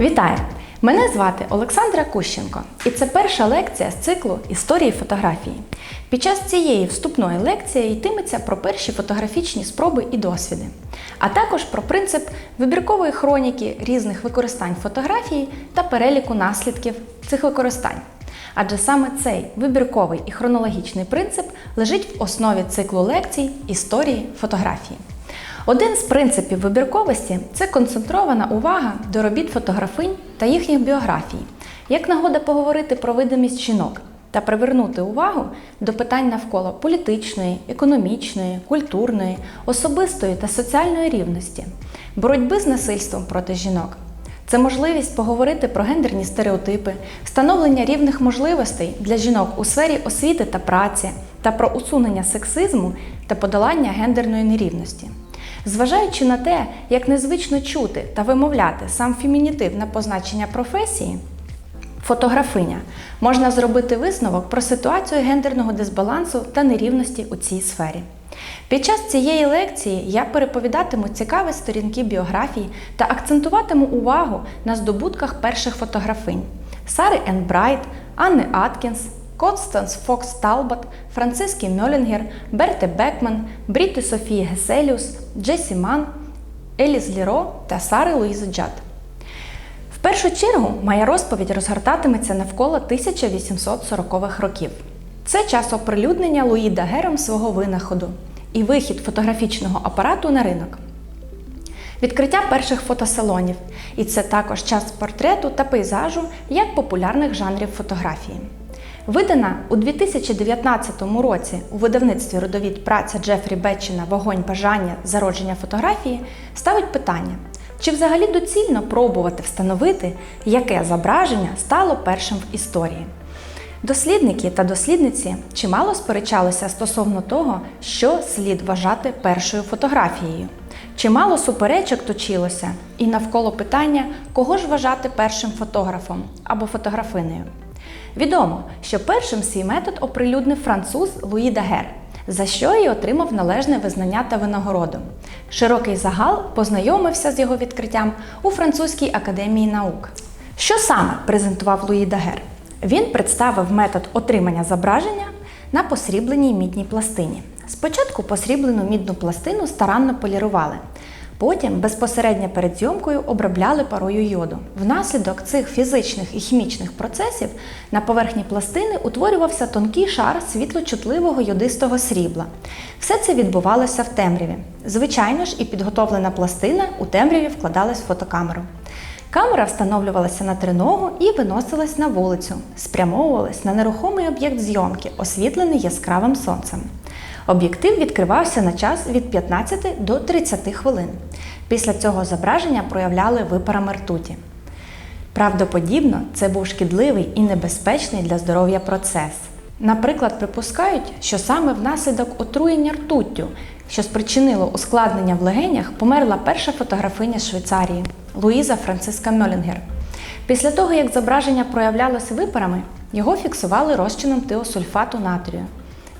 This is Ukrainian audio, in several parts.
Вітаю! Мене звати Олександра Кущенко, і це перша лекція з циклу історії фотографії. Під час цієї вступної лекції йтиметься про перші фотографічні спроби і досвіди, а також про принцип вибіркової хроніки різних використань фотографії та переліку наслідків цих використань. Адже саме цей вибірковий і хронологічний принцип лежить в основі циклу лекцій історії фотографії. Один з принципів вибірковості це концентрована увага до робіт фотографинь та їхніх біографій, як нагода поговорити про видимість жінок та привернути увагу до питань навколо політичної, економічної, культурної, особистої та соціальної рівності, боротьби з насильством проти жінок. Це можливість поговорити про гендерні стереотипи, встановлення рівних можливостей для жінок у сфері освіти та праці та про усунення сексизму та подолання гендерної нерівності. Зважаючи на те, як незвично чути та вимовляти сам фемінітив на позначення професії, фотографиня, можна зробити висновок про ситуацію гендерного дисбалансу та нерівності у цій сфері. Під час цієї лекції я переповідатиму цікаві сторінки біографії та акцентуватиму увагу на здобутках перших фотографинь Сари Ен Брайт, Анни Аткінс, Констанс Фокс Талбот, Франциски Мьолінгер, Берте Бекман, Бріти Софії Геселіус, Джесі Ман, Еліс Ліро та Сари Луїзи Джад. В першу чергу моя розповідь розгортатиметься навколо 1840-х років. Це час оприлюднення Луї Дагером свого винаходу і вихід фотографічного апарату на ринок. Відкриття перших фотосалонів, і це також час портрету та пейзажу як популярних жанрів фотографії. Видана у 2019 році у видавництві родовід праця Джефрі Бетчина Вогонь бажання зародження фотографії ставить питання, чи взагалі доцільно пробувати встановити, яке зображення стало першим в історії. Дослідники та дослідниці чимало сперечалися стосовно того, що слід вважати першою фотографією. Чимало суперечок точилося і навколо питання, кого ж вважати першим фотографом або фотографинею. Відомо, що першим свій метод оприлюднив француз Луї Дагер, за що й отримав належне визнання та винагороду. Широкий загал познайомився з його відкриттям у Французькій академії наук. Що саме презентував Луї Дагер? Він представив метод отримання зображення на посрібленій мідній пластині. Спочатку посріблену мідну пластину старанно полірували. Потім безпосередньо перед зйомкою обробляли парою йоду. Внаслідок цих фізичних і хімічних процесів на поверхні пластини утворювався тонкий шар світлочутливого йодистого срібла. Все це відбувалося в темряві. Звичайно ж, і підготовлена пластина у темряві вкладалась в фотокамеру. Камера встановлювалася на триногу і виносилась на вулицю, спрямовувалась на нерухомий об'єкт зйомки, освітлений яскравим сонцем. Об'єктив відкривався на час від 15 до 30 хвилин. Після цього зображення проявляли випарами ртуті. Правдоподібно, це був шкідливий і небезпечний для здоров'я процес. Наприклад, припускають, що саме внаслідок отруєння ртуттю, що спричинило ускладнення в легенях, померла перша фотографиня з Швейцарії Луїза Франциска Мьолінгер. Після того, як зображення проявлялося випарами, його фіксували розчином тиосульфату натрію.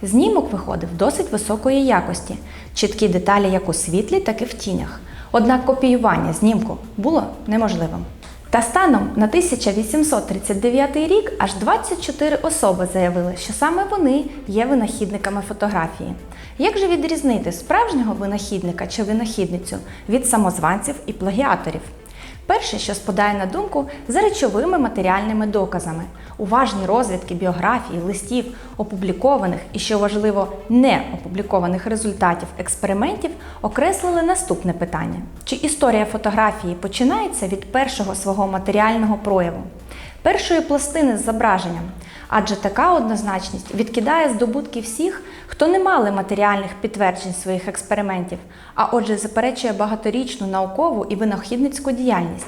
Знімок виходив досить високої якості, чіткі деталі як у світлі, так і в тінях. Однак копіювання знімку було неможливим. Та станом на 1839 рік аж 24 особи заявили, що саме вони є винахідниками фотографії. Як же відрізнити справжнього винахідника чи винахідницю від самозванців і плагіаторів? Перше, що спадає на думку, за речовими матеріальними доказами, уважні розвідки біографії, листів, опублікованих і, що важливо, не опублікованих результатів експериментів окреслили наступне питання: чи історія фотографії починається від першого свого матеріального прояву, першої пластини з зображенням? Адже така однозначність відкидає здобутки всіх, хто не мали матеріальних підтверджень своїх експериментів, а отже, заперечує багаторічну наукову і винахідницьку діяльність.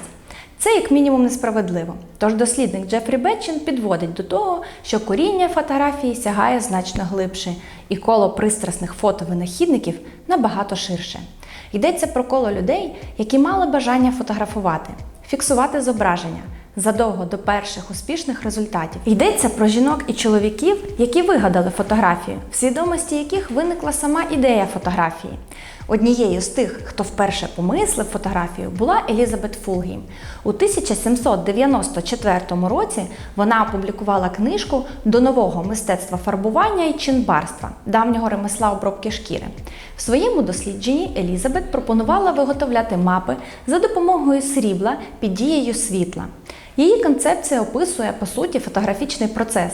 Це як мінімум несправедливо. Тож дослідник Джефрі Бетчин підводить до того, що коріння фотографії сягає значно глибше, і коло пристрасних фотовинахідників набагато ширше. Йдеться про коло людей, які мали бажання фотографувати, фіксувати зображення, задовго до перших успішних результатів. Йдеться про жінок і чоловіків, які вигадали фотографію, в свідомості яких виникла сама ідея фотографії. Однією з тих, хто вперше помислив фотографію, була Елізабет Фулгейм. У 1794 році вона опублікувала книжку до нового мистецтва фарбування і чинбарства, давнього ремесла обробки шкіри. В своєму дослідженні Елізабет пропонувала виготовляти мапи за допомогою срібла під дією світла. Її концепція описує по суті фотографічний процес.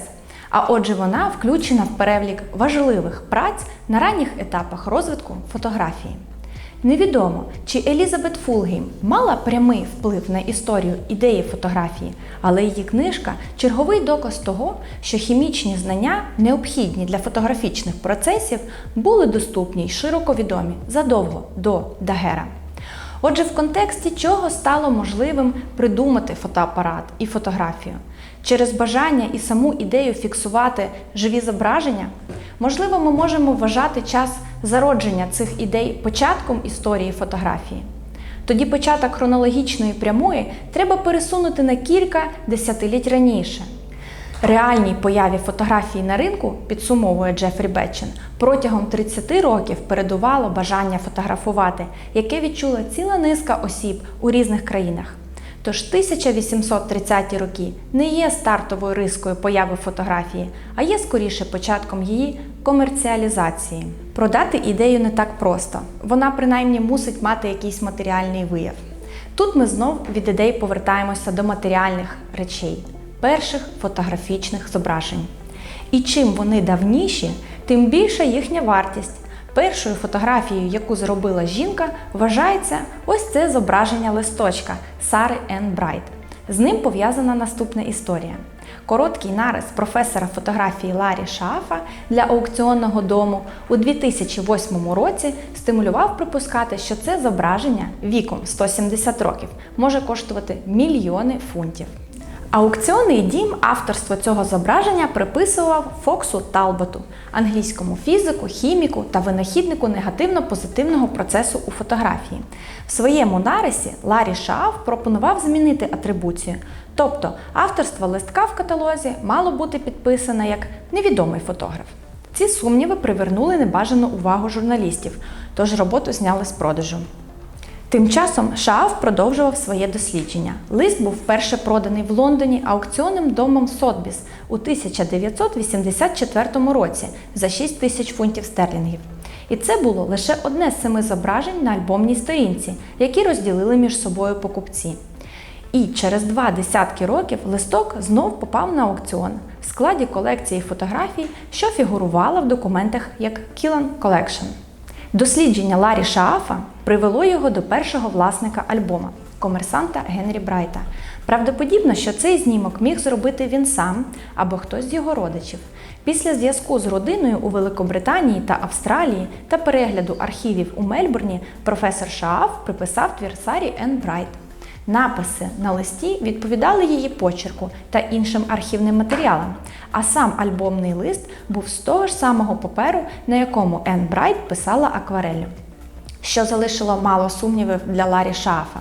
А отже, вона включена в перелік важливих праць на ранніх етапах розвитку фотографії. Невідомо, чи Елізабет Фулгейм мала прямий вплив на історію ідеї фотографії, але її книжка черговий доказ того, що хімічні знання, необхідні для фотографічних процесів, були доступні й широко відомі задовго до Дагера. Отже, в контексті чого стало можливим придумати фотоапарат і фотографію? Через бажання і саму ідею фіксувати живі зображення, можливо, ми можемо вважати час зародження цих ідей початком історії фотографії. Тоді початок хронологічної прямої треба пересунути на кілька десятиліть раніше. Реальній появі фотографії на ринку, підсумовує Джефрі Бетчен, протягом 30 років передувало бажання фотографувати, яке відчула ціла низка осіб у різних країнах. Тож 1830-ті роки не є стартовою рискою появи фотографії, а є скоріше початком її комерціалізації. Продати ідею не так просто, вона принаймні мусить мати якийсь матеріальний вияв. Тут ми знов від ідей повертаємося до матеріальних речей, перших фотографічних зображень. І чим вони давніші, тим більша їхня вартість. Першою фотографією, яку зробила жінка, вважається ось це зображення листочка Сари Ен Брайт. З ним пов'язана наступна історія. Короткий нарис професора фотографії Ларі Шафа для аукціонного дому у 2008 році стимулював припускати, що це зображення віком 170 років може коштувати мільйони фунтів. Аукціонний дім авторство цього зображення приписував Фоксу Талботу, англійському фізику, хіміку та винахіднику негативно-позитивного процесу у фотографії. В своєму нарисі Ларі Шаф пропонував змінити атрибуцію, тобто авторство листка в каталозі мало бути підписане як невідомий фотограф. Ці сумніви привернули небажану увагу журналістів, тож роботу зняли з продажу. Тим часом Шааф продовжував своє дослідження. Лист був вперше проданий в Лондоні аукціонним домом Сотбіс у 1984 році за 6 тисяч фунтів стерлінгів. І це було лише одне з семи зображень на альбомній сторінці, які розділили між собою покупці. І через два десятки років листок знов попав на аукціон в складі колекції фотографій, що фігурувала в документах як Killen Collection. Дослідження Ларі Шаафа привело його до першого власника альбома комерсанта Генрі Брайта. Правдоподібно, що цей знімок міг зробити він сам або хтось з його родичів. Після зв'язку з родиною у Великобританії та Австралії та перегляду архівів у Мельбурні професор Шааф приписав твір Сарі Ен Брайт. Написи на листі відповідали її почерку та іншим архівним матеріалам, а сам альбомний лист був з того ж самого паперу, на якому Енн Брайт писала аквареллю, що залишило мало сумнівів для Ларі Шафа.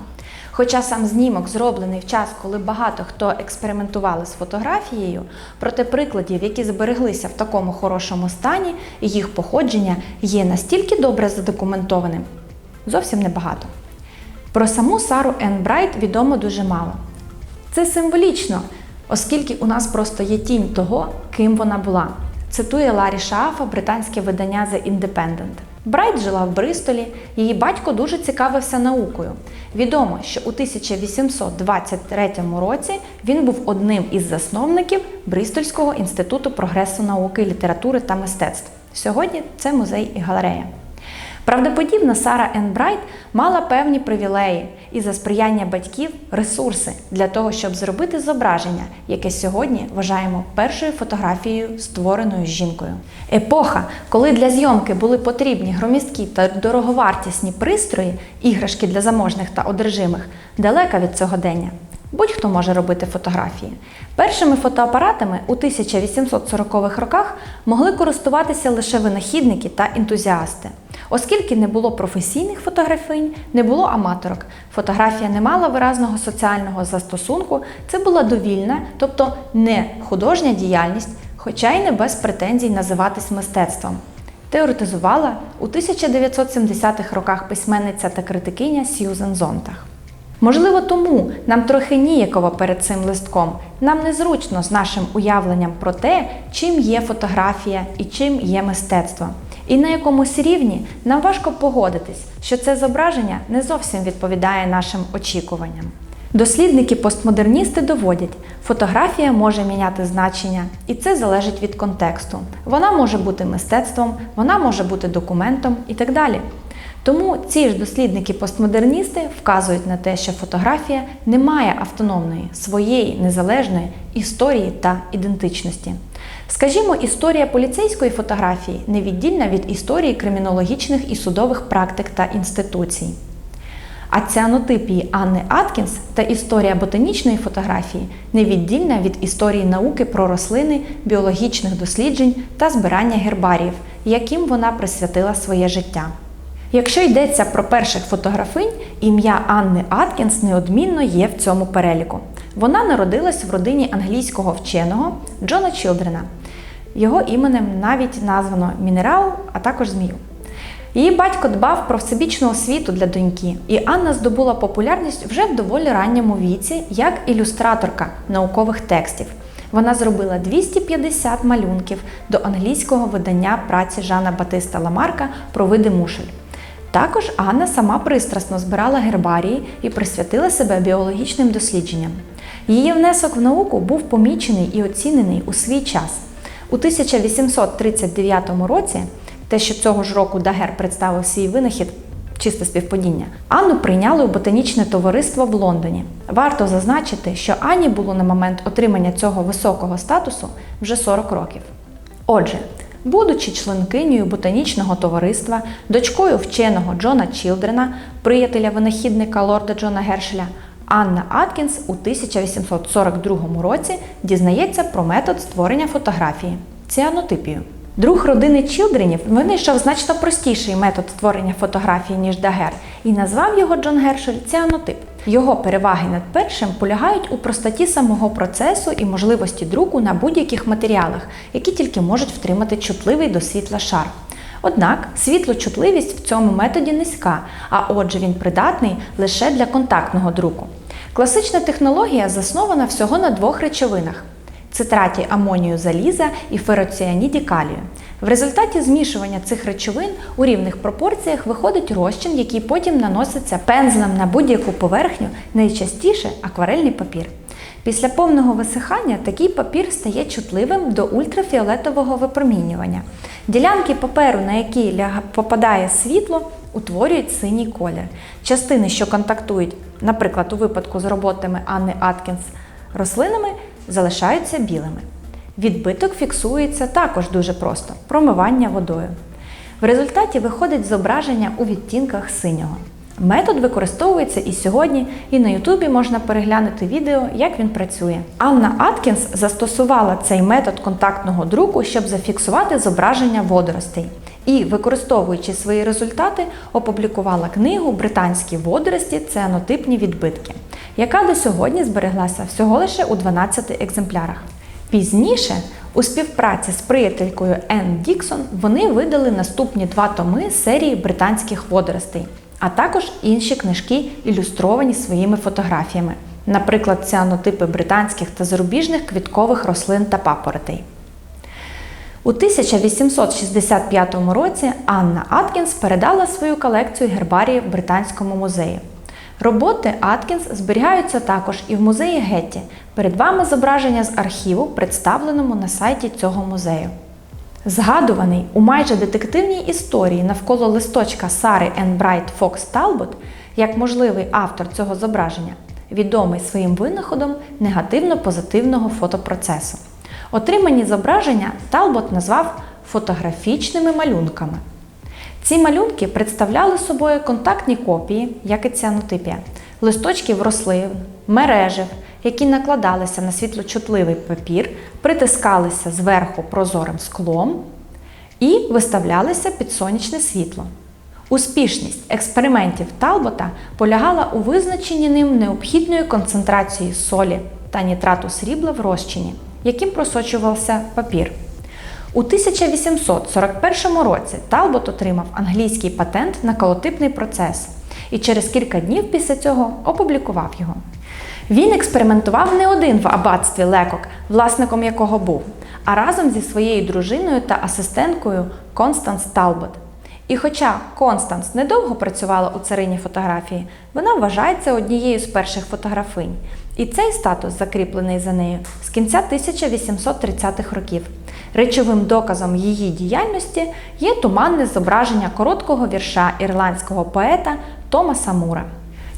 Хоча сам знімок зроблений в час, коли багато хто експериментували з фотографією, проте прикладів, які збереглися в такому хорошому стані, їх походження є настільки добре задокументованим, зовсім небагато. Про саму Сару Ен Брайт відомо дуже мало. Це символічно, оскільки у нас просто є тінь того, ким вона була. Цитує Ларі Шаафа, британське видання The Independent. Брайт жила в Бристолі, її батько дуже цікавився наукою. Відомо, що у 1823 році він був одним із засновників Бристольського інституту прогресу науки, літератури та мистецтв. Сьогодні це музей і галерея. Правдоподібно, Сара Ен Брайт мала певні привілеї і за сприяння батьків ресурси для того, щоб зробити зображення, яке сьогодні вважаємо першою фотографією, створеною жінкою. Епоха, коли для зйомки були потрібні громісткі та дороговартісні пристрої, іграшки для заможних та одержимих, далека від цього дення. Будь-хто може робити фотографії. Першими фотоапаратами у 1840-х роках могли користуватися лише винахідники та ентузіасти. Оскільки не було професійних фотографинь, не було аматорок, фотографія не мала виразного соціального застосунку, це була довільна, тобто не художня діяльність, хоча й не без претензій називатись мистецтвом. Теоретизувала у 1970-х роках письменниця та критикиня Сьюзен Зонтах. Можливо, тому нам трохи ніяково перед цим листком. Нам незручно з нашим уявленням про те, чим є фотографія і чим є мистецтво. І на якомусь рівні нам важко погодитись, що це зображення не зовсім відповідає нашим очікуванням. Дослідники постмодерністи доводять, фотографія може міняти значення, і це залежить від контексту. Вона може бути мистецтвом, вона може бути документом і так далі. Тому ці ж дослідники-постмодерністи вказують на те, що фотографія не має автономної, своєї незалежної історії та ідентичності. Скажімо, історія поліцейської фотографії невіддільна від історії кримінологічних і судових практик та інституцій. А ціанотипії Анни Аткінс та історія ботанічної фотографії невіддільна від історії науки про рослини, біологічних досліджень та збирання гербаріїв, яким вона присвятила своє життя. Якщо йдеться про перших фотографинь, ім'я Анни Аткінс неодмінно є в цьому переліку. Вона народилась в родині англійського вченого Джона Чілдрена. Його іменем навіть названо мінерал, а також змію. Її батько дбав про всебічну освіту для доньки, і Анна здобула популярність вже в доволі ранньому віці як ілюстраторка наукових текстів. Вона зробила 250 малюнків до англійського видання праці Жана Батиста Ламарка про види мушель. Також Анна сама пристрасно збирала гербарії і присвятила себе біологічним дослідженням. Її внесок в науку був помічений і оцінений у свій час. У 1839 році, те, що цього ж року Дагер представив свій винахід, чисте співпадіння, Анну прийняли у ботанічне товариство в Лондоні. Варто зазначити, що Анні було на момент отримання цього високого статусу вже 40 років. Отже, Будучи членкинею ботанічного товариства, дочкою вченого Джона Чілдрена, приятеля винахідника лорда Джона Гершеля, Анна Аткінс у 1842 році дізнається про метод створення фотографії ціанотипію. Друг родини Чілдренів винайшов значно простіший метод створення фотографії, ніж Дагер, і назвав його Джон Гершель ціанотип. Його переваги над першим полягають у простоті самого процесу і можливості друку на будь-яких матеріалах, які тільки можуть втримати чутливий до світла шар. Однак світлочутливість в цьому методі низька, а отже він придатний лише для контактного друку. Класична технологія заснована всього на двох речовинах цитраті амонію заліза і фероціаніді калію. В результаті змішування цих речовин у рівних пропорціях виходить розчин, який потім наноситься пензлем на будь-яку поверхню, найчастіше акварельний папір. Після повного висихання такий папір стає чутливим до ультрафіолетового випромінювання. Ділянки паперу, на які попадає світло, утворюють синій колір. Частини, що контактують, наприклад, у випадку з роботами Анни Аткінс рослинами, залишаються білими. Відбиток фіксується також дуже просто промивання водою. В результаті виходить зображення у відтінках синього. Метод використовується і сьогодні, і на Ютубі можна переглянути відео, як він працює. Анна Аткінс застосувала цей метод контактного друку, щоб зафіксувати зображення водоростей. І, використовуючи свої результати, опублікувала книгу Британські водорості цианотипні відбитки, яка до сьогодні збереглася всього лише у 12 екземплярах. Пізніше, у співпраці з приятелькою Енн Діксон, вони видали наступні два томи серії британських водоростей, а також інші книжки, ілюстровані своїми фотографіями, наприклад, ціанотипи британських та зарубіжних квіткових рослин та папоротей. У 1865 році Анна Аткінс передала свою колекцію гербаріїв Британському музею. Роботи Аткінс зберігаються також і в музеї Гетті. Перед вами зображення з архіву, представленому на сайті цього музею. Згадуваний у майже детективній історії навколо листочка Сари Енбрайт Фокс Талбот як можливий автор цього зображення, відомий своїм винаходом негативно-позитивного фотопроцесу. Отримані зображення Талбот назвав фотографічними малюнками. Ці малюнки представляли собою контактні копії, як і ціанотипія, листочків рослин, мережів, які накладалися на світлочутливий папір, притискалися зверху прозорим склом і виставлялися під сонячне світло. Успішність експериментів Талбота полягала у визначенні ним необхідної концентрації солі та нітрату срібла в розчині, яким просочувався папір. У 1841 році Талбот отримав англійський патент на колотипний процес і через кілька днів після цього опублікував його. Він експериментував не один в аббатстві Лекок, власником якого був, а разом зі своєю дружиною та асистенткою Констанс Талбот. І хоча Констанс недовго працювала у царині фотографії, вона вважається однією з перших фотографинь. І цей статус закріплений за нею з кінця 1830-х років. Речовим доказом її діяльності є туманне зображення короткого вірша ірландського поета Томаса Мура.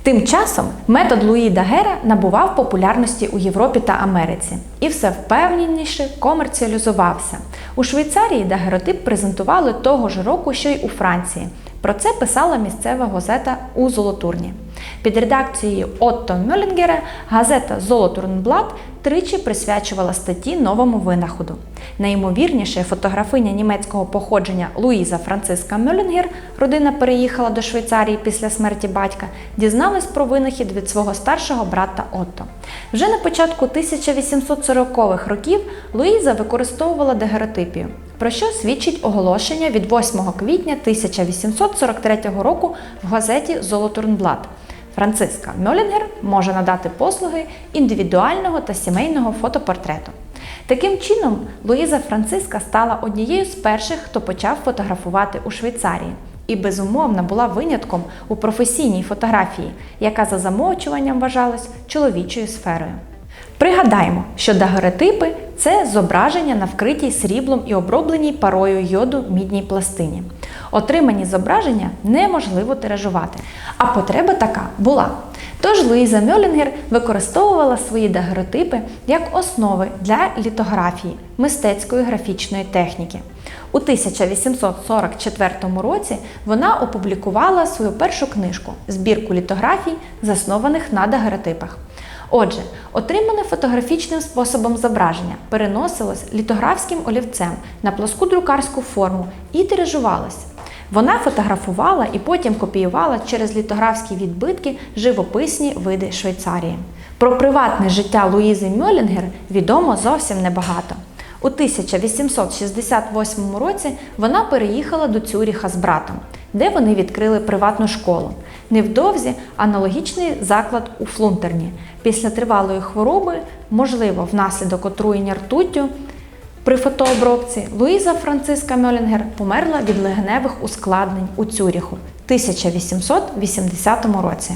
Тим часом метод Луї Дагера набував популярності у Європі та Америці і все впевненіше комерціалізувався. У Швейцарії дагеротип презентували того ж року, що й у Франції. Про це писала місцева газета у Золотурні. Під редакцією Отто Мюлінгера газета Золотурнблат тричі присвячувала статті новому винаходу. Найімовірніше, фотографиня німецького походження Луїза Франциска Мюлінгер, родина переїхала до Швейцарії після смерті батька, дізналась про винахід від свого старшого брата Отто. Вже на початку 1840-х років Луїза використовувала дегеротипію, про що свідчить оголошення від 8 квітня 1843 року в газеті Золотурнблат. Франциска Мьолінгер може надати послуги індивідуального та сімейного фотопортрету. Таким чином, Луїза Франциска стала однією з перших, хто почав фотографувати у Швейцарії, і безумовно була винятком у професійній фотографії, яка за замовчуванням вважалась чоловічою сферою. Пригадаємо, що дагеротипи це зображення на вкритій сріблом і обробленій парою йоду мідній пластині. Отримані зображення неможливо тиражувати, а потреба така була. Тож Луїза Мьолінгер використовувала свої дагеротипи як основи для літографії мистецької графічної техніки. У 1844 році вона опублікувала свою першу книжку збірку літографій, заснованих на дагеротипах. Отже, отримане фотографічним способом зображення переносилось літографським олівцем на плоску друкарську форму і тиражувалось. Вона фотографувала і потім копіювала через літографські відбитки живописні види Швейцарії. Про приватне життя Луїзи Мьолінгер відомо зовсім небагато. У 1868 році вона переїхала до Цюріха з братом, де вони відкрили приватну школу. Невдовзі аналогічний заклад у Флунтерні. Після тривалої хвороби, можливо, внаслідок отруєння ртуттю, при фотообробці Луїза Франциска Мьолінгер померла від легеневих ускладнень у Цюріху в 1880 році.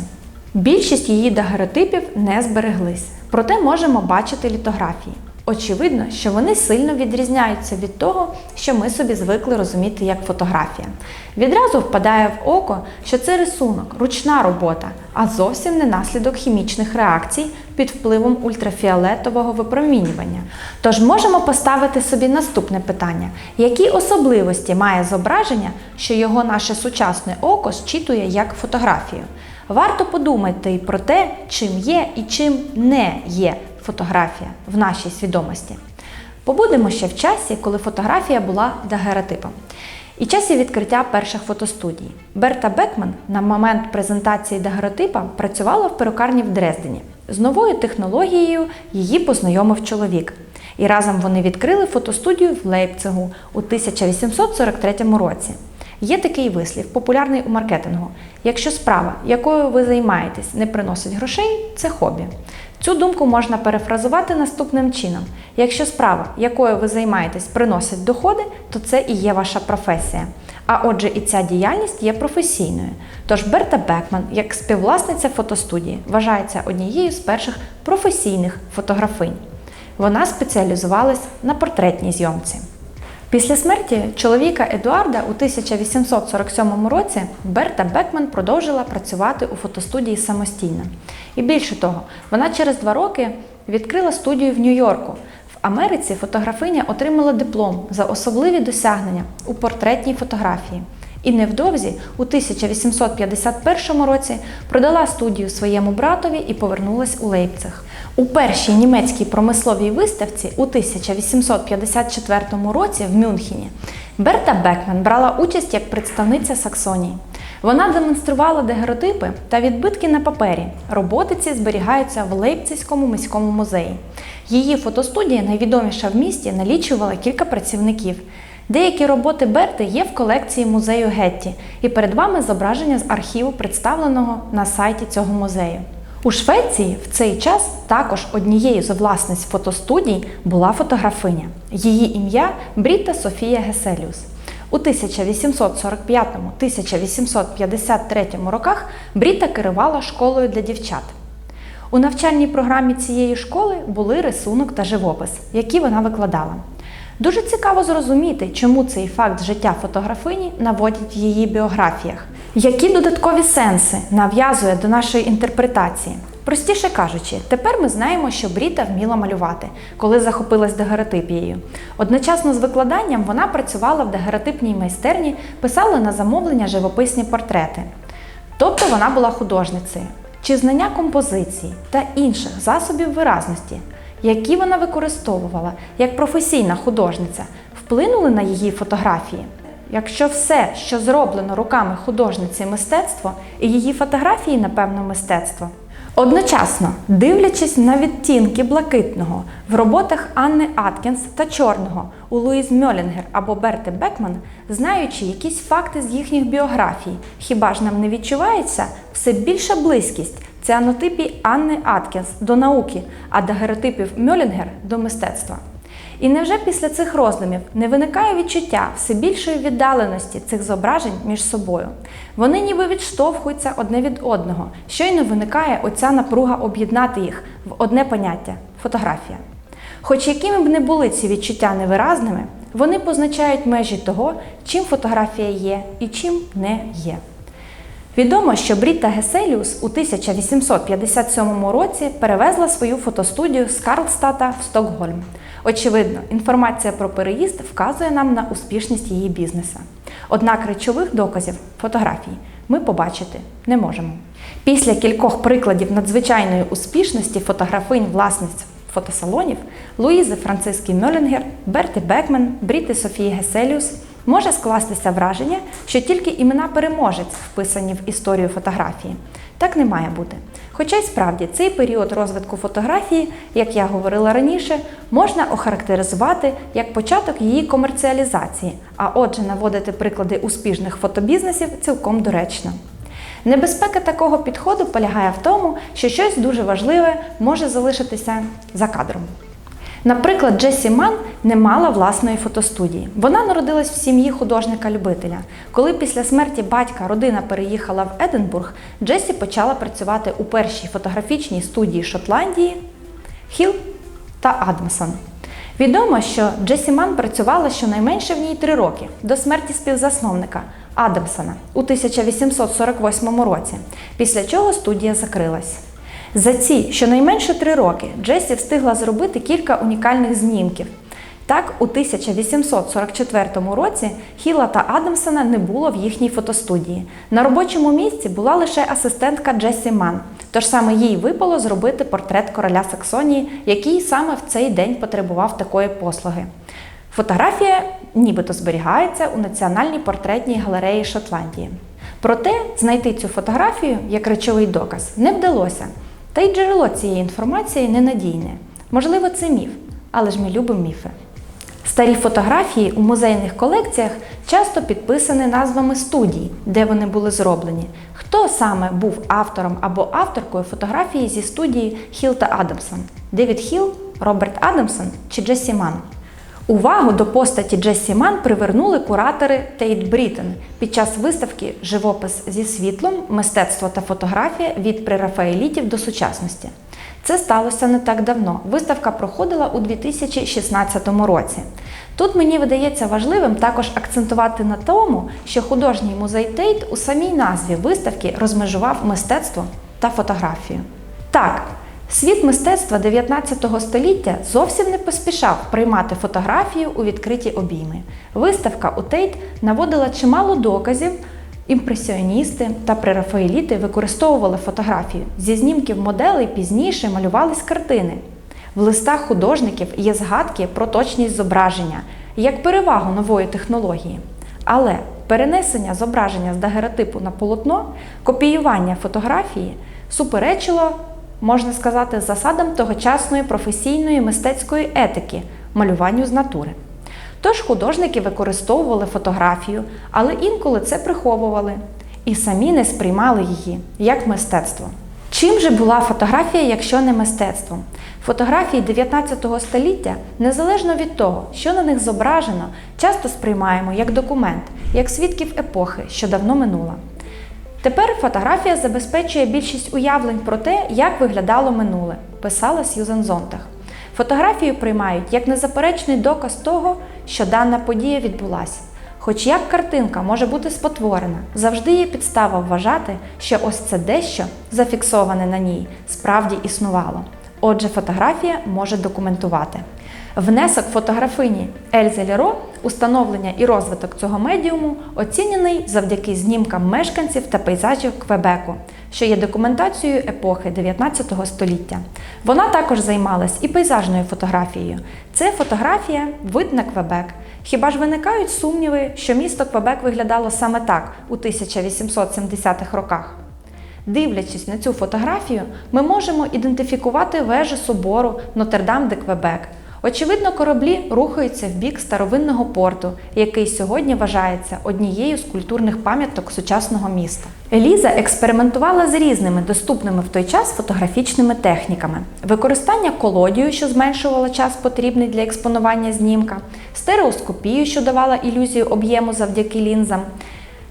Більшість її дагеротипів не збереглись, проте можемо бачити літографії. Очевидно, що вони сильно відрізняються від того, що ми собі звикли розуміти як фотографія. Відразу впадає в око, що це рисунок, ручна робота, а зовсім не наслідок хімічних реакцій під впливом ультрафіолетового випромінювання. Тож можемо поставити собі наступне питання: які особливості має зображення, що його наше сучасне око зчитує як фотографію? Варто подумати і про те, чим є і чим не є фотографія в нашій свідомості. Побудемо ще в часі, коли фотографія була дагеротипом. І часі відкриття перших фотостудій. Берта Бекман на момент презентації дагеротипа працювала в перукарні в Дрездені. З новою технологією її познайомив чоловік. І разом вони відкрили фотостудію в Лейпцигу у 1843 році. Є такий вислів, популярний у маркетингу. Якщо справа, якою ви займаєтесь, не приносить грошей, це хобі. Цю думку можна перефразувати наступним чином: якщо справа, якою ви займаєтесь, приносить доходи, то це і є ваша професія. А отже, і ця діяльність є професійною. Тож Берта Бекман, як співвласниця фотостудії, вважається однією з перших професійних фотографинь. Вона спеціалізувалась на портретній зйомці. Після смерті чоловіка Едуарда у 1847 році Берта Бекман продовжила працювати у фотостудії самостійно. І більше того, вона через два роки відкрила студію в Нью-Йорку. В Америці фотографиня отримала диплом за особливі досягнення у портретній фотографії. І невдовзі, у 1851 році, продала студію своєму братові і повернулась у Лейпциг. У першій німецькій промисловій виставці у 1854 році в Мюнхені Берта Бекман брала участь як представниця Саксонії. Вона демонструвала дегеротипи та відбитки на папері. Роботи ці зберігаються в Лейпцизькому міському музеї. Її фотостудія, найвідоміша в місті, налічувала кілька працівників. Деякі роботи Берти є в колекції музею Гетті, і перед вами зображення з архіву, представленого на сайті цього музею. У Швеції в цей час також однією з власниць фотостудій була фотографиня. Її ім'я Бріта Софія Геселіус. У 1845-1853 роках Бріта керувала школою для дівчат. У навчальній програмі цієї школи були рисунок та живопис, які вона викладала. Дуже цікаво зрозуміти, чому цей факт життя фотографині наводять в її біографіях. Які додаткові сенси нав'язує до нашої інтерпретації? Простіше кажучи, тепер ми знаємо, що Бріта вміла малювати, коли захопилась дегеротипією. Одночасно з викладанням вона працювала в дегеротипній майстерні, писала на замовлення живописні портрети. Тобто вона була художницею. Чи знання композиції та інших засобів виразності, які вона використовувала як професійна художниця, вплинули на її фотографії? Якщо все, що зроблено руками художниці мистецтво, і її фотографії, напевно, мистецтво. Одночасно, дивлячись на відтінки блакитного в роботах Анни Аткінс та чорного у Луїз Мьолінгер або Берти Бекман, знаючи якісь факти з їхніх біографій, хіба ж нам не відчувається все більша близькість ціанотипій Анни Аткінс до науки, а дагеротипів Мьолінгер до мистецтва? І невже після цих роздумів не виникає відчуття все більшої віддаленості цих зображень між собою? Вони ніби відштовхуються одне від одного. Щойно виникає оця напруга об'єднати їх в одне поняття фотографія. Хоч якими б не були ці відчуття невиразними, вони позначають межі того, чим фотографія є і чим не є. Відомо, що Брітта Геселіус у 1857 році перевезла свою фотостудію з Карлстата в Стокгольм. Очевидно, інформація про переїзд вказує нам на успішність її бізнеса. Однак речових доказів фотографій ми побачити не можемо. Після кількох прикладів надзвичайної успішності фотографинь власниць фотосалонів Луїзи Франциски Мьолінгер, Берти Бекмен, Бріти Софії Геселіус може скластися враження, що тільки імена переможець вписані в історію фотографії. Так не має бути. Хоча й справді цей період розвитку фотографії, як я говорила раніше, можна охарактеризувати як початок її комерціалізації, а отже, наводити приклади успішних фотобізнесів цілком доречно. Небезпека такого підходу полягає в тому, що щось дуже важливе може залишитися за кадром. Наприклад, Джесі Ман не мала власної фотостудії. Вона народилась в сім'ї художника-любителя. Коли після смерті батька родина переїхала в Единбург, Джесі почала працювати у першій фотографічній студії Шотландії Хіл та Адамсон. Відомо, що Джесі Ман працювала щонайменше в ній три роки до смерті співзасновника Адамсона у 1848 році, після чого студія закрилась. За ці щонайменше три роки Джесі встигла зробити кілька унікальних знімків. Так, у 1844 році Хіла та Адамсона не було в їхній фотостудії. На робочому місці була лише асистентка Джесі Ман, тож саме їй випало зробити портрет короля Саксонії, який саме в цей день потребував такої послуги. Фотографія нібито зберігається у Національній портретній галереї Шотландії. Проте знайти цю фотографію як речовий доказ не вдалося. Та й джерело цієї інформації ненадійне. Можливо, це міф, але ж ми любимо міфи. Старі фотографії у музейних колекціях часто підписані назвами студій, де вони були зроблені. Хто саме був автором або авторкою фотографії зі студії Хіл та Адамсон? Девід Хіл, Роберт Адамсон чи Джесі Ман? Увагу до постаті Джесі Ман привернули куратори Тейт Брітен під час виставки Живопис зі світлом, мистецтво та фотографія від прерафаелітів до сучасності. Це сталося не так давно. Виставка проходила у 2016 році. Тут мені видається важливим також акцентувати на тому, що художній музей Тейт у самій назві виставки розмежував мистецтво та фотографію. Так, Світ мистецтва 19 століття зовсім не поспішав приймати фотографію у відкриті обійми. Виставка у Тейт наводила чимало доказів. Імпресіоністи та прерафаеліти використовували фотографію. Зі знімків моделей пізніше малювались картини. В листах художників є згадки про точність зображення як перевагу нової технології. Але перенесення зображення з дагеротипу на полотно, копіювання фотографії суперечило, можна сказати, засадам тогочасної професійної мистецької етики малюванню з натури. Тож художники використовували фотографію, але інколи це приховували і самі не сприймали її як мистецтво. Чим же була фотографія, якщо не мистецтвом? Фотографії 19 століття, незалежно від того, що на них зображено, часто сприймаємо як документ, як свідків епохи, що давно минула. Тепер фотографія забезпечує більшість уявлень про те, як виглядало минуле, писала Сьюзен Зонтах. Фотографію приймають як незаперечний доказ того, що дана подія відбулася. Хоч як картинка може бути спотворена, завжди є підстава вважати, що ось це дещо, зафіксоване на ній, справді існувало. Отже, фотографія може документувати. Внесок фотографині Ельзи Лєро у становлення і розвиток цього медіуму оцінений завдяки знімкам мешканців та пейзажів Квебеку, що є документацією епохи 19 століття. Вона також займалась і пейзажною фотографією. Це фотографія вид на Квебек. Хіба ж виникають сумніви, що місто Квебек виглядало саме так у 1870-х роках? Дивлячись на цю фотографію, ми можемо ідентифікувати вежу собору Нотр-Дам де Квебек. Очевидно, кораблі рухаються в бік старовинного порту, який сьогодні вважається однією з культурних пам'яток сучасного міста. Еліза експериментувала з різними доступними в той час фотографічними техніками: використання колодію, що зменшувало час потрібний для експонування знімка, стереоскопію, що давала ілюзію об'єму завдяки лінзам.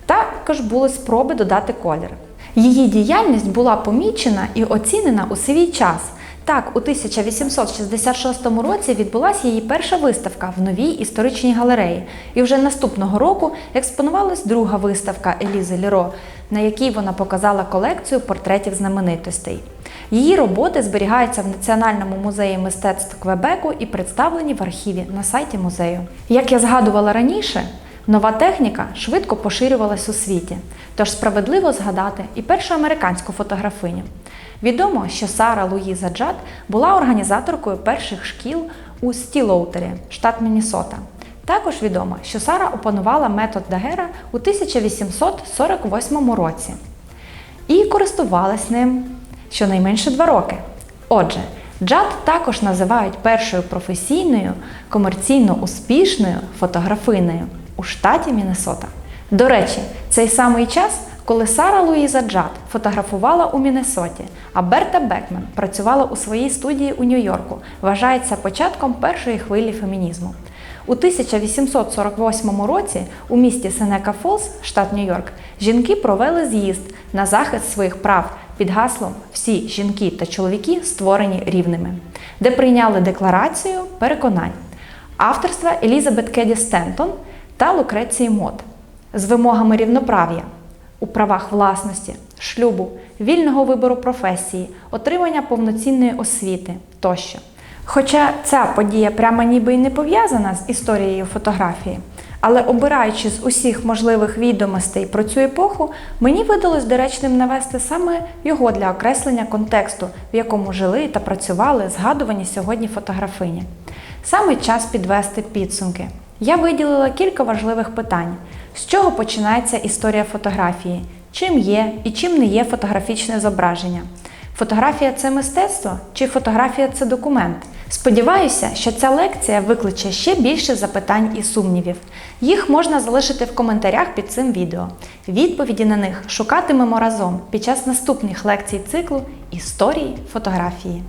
Також були спроби додати колір. Її діяльність була помічена і оцінена у свій час. Так, у 1866 році відбулася її перша виставка в новій історичній галереї, і вже наступного року експонувалась друга виставка Елізи Ліро, на якій вона показала колекцію портретів знаменитостей. Її роботи зберігаються в Національному музеї мистецтв Квебеку і представлені в архіві на сайті музею. Як я згадувала раніше, Нова техніка швидко поширювалась у світі, тож справедливо згадати і першу американську фотографиню. Відомо, що Сара Луїза Джад була організаторкою перших шкіл у Стілоутері, штат Міннесота. Також відомо, що Сара опанувала метод Дагера у 1848 році і користувалась ним щонайменше два роки. Отже, Джад також називають першою професійною комерційно успішною фотографинею у штаті Міннесота. До речі, цей самий час, коли Сара Луїза Джад фотографувала у Міннесоті, а Берта Бекман працювала у своїй студії у Нью-Йорку, вважається початком першої хвилі фемінізму. У 1848 році у місті Сенека Фолс, штат Нью-Йорк, жінки провели з'їзд на захист своїх прав під гаслом Всі жінки та чоловіки створені рівними, де прийняли декларацію переконань авторства Елізабет Кеді Стентон та Лукреції Мот з вимогами рівноправ'я у правах власності, шлюбу, вільного вибору професії, отримання повноцінної освіти тощо. Хоча ця подія прямо ніби й не пов'язана з історією фотографії, але обираючи з усіх можливих відомостей про цю епоху, мені видалось доречним навести саме його для окреслення контексту, в якому жили та працювали згадувані сьогодні фотографині. Саме час підвести підсумки. Я виділила кілька важливих питань: з чого починається історія фотографії, чим є і чим не є фотографічне зображення. Фотографія це мистецтво чи фотографія це документ? Сподіваюся, що ця лекція викличе ще більше запитань і сумнівів. Їх можна залишити в коментарях під цим відео. Відповіді на них шукатимемо разом під час наступних лекцій циклу Історії фотографії.